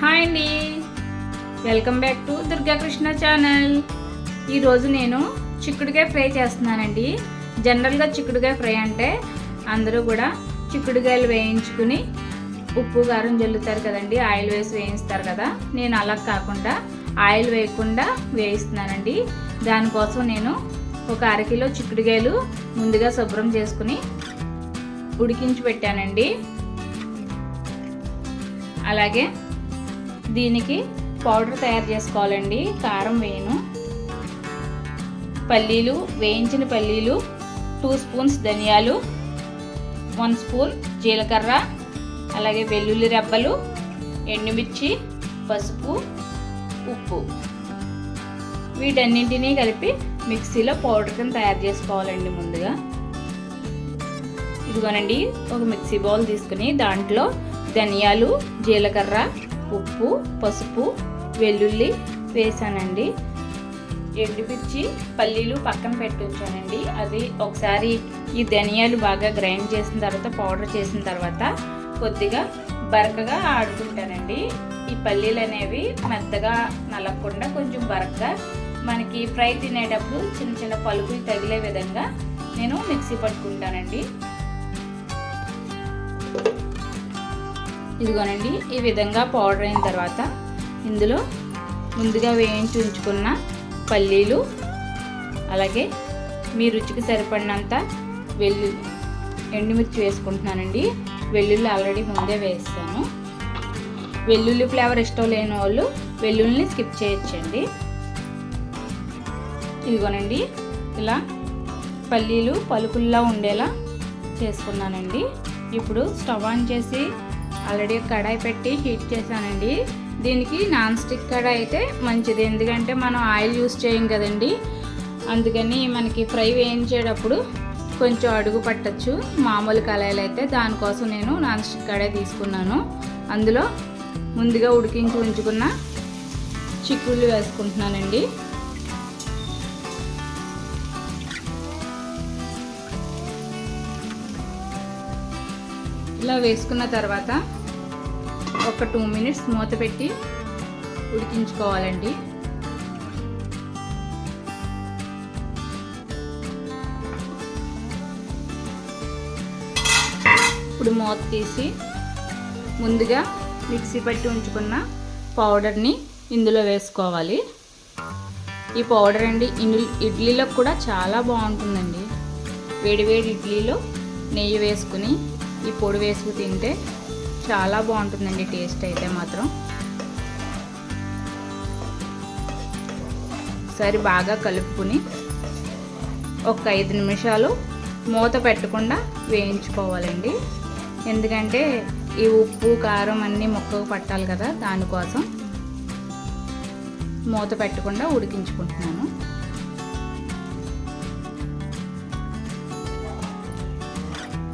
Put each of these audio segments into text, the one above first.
Hi అండి. Welcome back to Durgakrishna channel. ఈరోజు నేను చిక్కుడుకాయ ఫ్రై చేస్తున్నానండి. జనరల్గా చిక్కుడుకాయ ఫ్రై అంటే అందరూ కూడా చిక్కుడుకాయలు వేయించుకుని ఉప్పు కారం జల్లుతారు కదండి. ఆయిల్ వేసి వేయిస్తారు కదా. నేను అలా కాకుండా ఆయిల్ వేయకుండా వేయిస్తున్నానండి. దానికోసం నేను ఒక అరకిలో చిక్కుడుకాయలు ముందుగా శుభ్రం చేసుకుని ఉడికించి పెట్టానండి. అలాగే దీనికి పౌడర్ తయారు చేసుకోవాలండి. కారం వేయను. పల్లీలు వేయించిన పల్లీలు టూ స్పూన్స్ ధనియాలు వన్ స్పూన్ జీలకర్ర అలాగే వెల్లుల్లి రెబ్బలు ఎండుమిర్చి పసుపు ఉప్పు. వీటన్నింటినీ కలిపి మిక్సీలో పౌడర్ కింద తయారు చేసుకోవాలండి ముందుగా. ఇదిగోనండి ఒక మిక్సీ బౌల్ తీసుకుని దాంట్లో ధనియాలు జీలకర్ర ఉప్పు పసుపు వెల్లుల్లి వేసానండి. ఎండుమిర్చి పల్లీలు పక్కన పెట్టి ఉంచానండి అది ఒకసారి ఈ ధనియాలు బాగా గ్రైండ్ చేసిన తర్వాత పౌడర్ చేసిన తర్వాత కొద్దిగా బరకగా ఆడుకుంటానండి. ఈ పల్లీలు అనేవి మెత్తగా నలగకుండా కొంచెం బరకగా మనకి ఫ్రై తినేటప్పుడు చిన్న చిన్న పలుకులు తగిలే విధంగా నేను మిక్సీ పట్టుకుంటానండి. ఇదిగోనండి ఈ విధంగా పౌడర్ అయిన తర్వాత ఇందులో ముందుగా వేయించి ఉంచుకున్న పల్లీలు అలాగే మీ రుచికి సరిపడినంత వెల్లు ఎండుమిర్చి వేసుకుంటున్నానండి. వెల్లుల్లి ఆల్రెడీ ముందే వేస్తాను. వెల్లుల్లి ఫ్లేవర్ ఇష్టం లేని వాళ్ళు వెల్లుల్లిని స్కిప్ చేయొచ్చండి. ఇదిగోనండి ఇలా పల్లీలు పలుకుల్లా ఉండేలా చేసుకున్నానండి. ఇప్పుడు స్టవ్ ఆన్ చేసి ఆల్రెడీ కడాయి పెట్టి హీట్ చేశానండి. దీనికి నాన్ స్టిక్ కడాయి అయితే మంచిది. ఎందుకంటే మనం ఆయిల్ యూస్ చేయం కదండి. అందుకని మనకి ఫ్రై వేయించేటప్పుడు కొంచెం అడుగు పట్టచ్చు. మామూలు కళాయిలు అయితే దానికోసం నేను నాన్ స్టిక్ కడాయి తీసుకున్నాను. అందులో ముందుగా ఉడికించి ఉంచుకున్న చిక్కుళ్ళు వేసుకుంటున్నానండి. ఇలా వేసుకున్న తర్వాత ఒక టూ మినిట్స్ మూత పెట్టి ఉడికించుకోవాలండి. ఇప్పుడు మూత తీసి ముందుగా మిక్సీ పట్టి ఉంచుకున్న పౌడర్ని ఇందులో వేసుకోవాలి. ఈ పౌడర్ అండి ఇడ్లీలో కూడా చాలా బాగుంటుందండి. వేడివేడి ఇడ్లీలో నెయ్యి వేసుకుని ఈ పొడి వేసుకు తింటే చాలా బాగుంటుందండి టేస్ట్ అయితే మాత్రం. సరి బాగా కలుపుకుని ఒక ఐదు నిమిషాలు మూత పెట్టకుండా వేయించుకోవాలండి. ఎందుకంటే ఈ ఉప్పు కారం అన్నీ మొక్కకు పట్టాలి కదా దానికోసం. మూత పెట్టకుండా ఉడికించుకుంటున్నాను.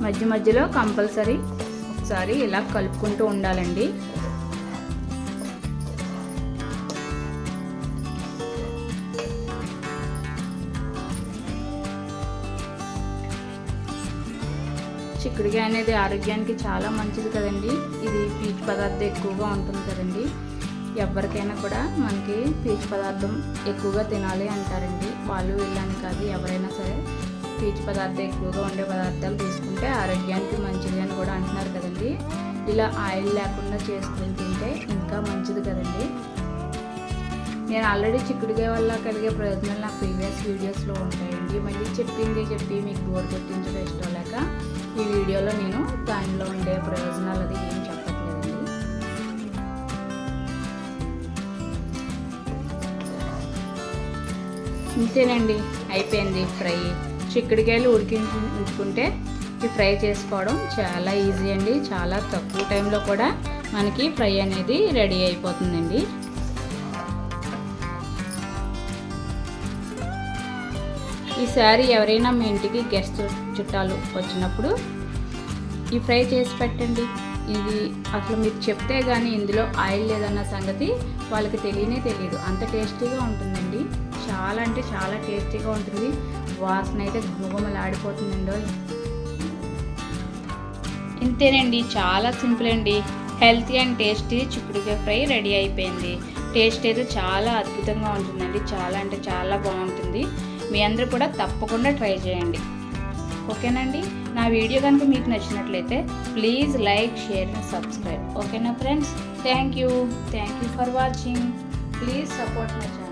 మధ్య మధ్యలో కంపల్సరీ ఒకసారి ఇలా కలుపుకుంటూ ఉండాలండి. చిక్కుడుకాయ అనేది ఆరోగ్యానికి చాలా మంచిది కదండి. ఇది పీచు పదార్థం ఎక్కువగా ఉంటుంది కదండి. ఎవరికైనా కూడా మనకి పీచు పదార్థం ఎక్కువగా తినాలి అంటారండి. వాళ్ళు వెళ్ళాను కాదు ఎవరైనా సరే పీచు పదార్థం ఎక్కువగా ఉండే పదార్థాలు తీసుకుంటే ఆరోగ్యానికి మంచిది అని కూడా అంటున్నారు కదా. కదండి ఇలా ఆయిల్ లేకుండా చేసుకుని తింటే ఇంకా మంచిది కదండి. నేను ఆల్రెడీ చిక్కుడుకాయ వల్ల కలిగే ప్రయోజనాలు నా ప్రీవియస్ వీడియోస్లో ఉంటాయండి. మళ్ళీ చెప్పింది చెప్పి మీకు బోర్ కొట్టించడం ఇష్టం లేక ఈ వీడియోలో నేను దానిలో ఉండే ప్రయోజనాలు అది ఏం చెప్పట్లేదండి. ఇంతేనండి. అయిపోయింది ఫ్రై. చిక్కుడుకాయలు ఉడికించి ఉంచుకుంటే ఫ్రై చేసుకోవడం చాలా ఈజీ అండి. చాలా తక్కువ టైంలో కూడా మనకి ఫ్రై అనేది రెడీ అయిపోతుందండి. ఈసారి ఎవరైనా మీ ఇంటికి గెస్ట్ చుట్టాలు వచ్చినప్పుడు ఈ ఫ్రై చేసి పెట్టండి. ఇది అసలు మీరు చెప్తే కానీ ఇందులో ఆయిల్ లేదన్న సంగతి వాళ్ళకి తెలియనే తెలియదు. అంత టేస్టీగా ఉంటుందండి. చాలా అంటే చాలా టేస్టీగా ఉంటుంది. వాసన అయితే గుమగుమలాడిపోతుందండో ఇంతేనండి చాలా సింపుల్ అండి. హెల్తీ అండ్ టేస్టీ చిక్కుడుకాయ ఫ్రై రెడీ అయిపోయింది. టేస్ట్ అయితే చాలా అద్భుతంగా ఉంటుందండి. చాలా అంటే చాలా బాగుంటుంది. మీ అందరూ కూడా తప్పకుండా ట్రై చేయండి. ఓకేనండి? నా వీడియో కనుక మీకు నచ్చినట్లయితే please like share and subscribe. ఓకేనా friends? Thank you. Thank you for watching. Please support my channel.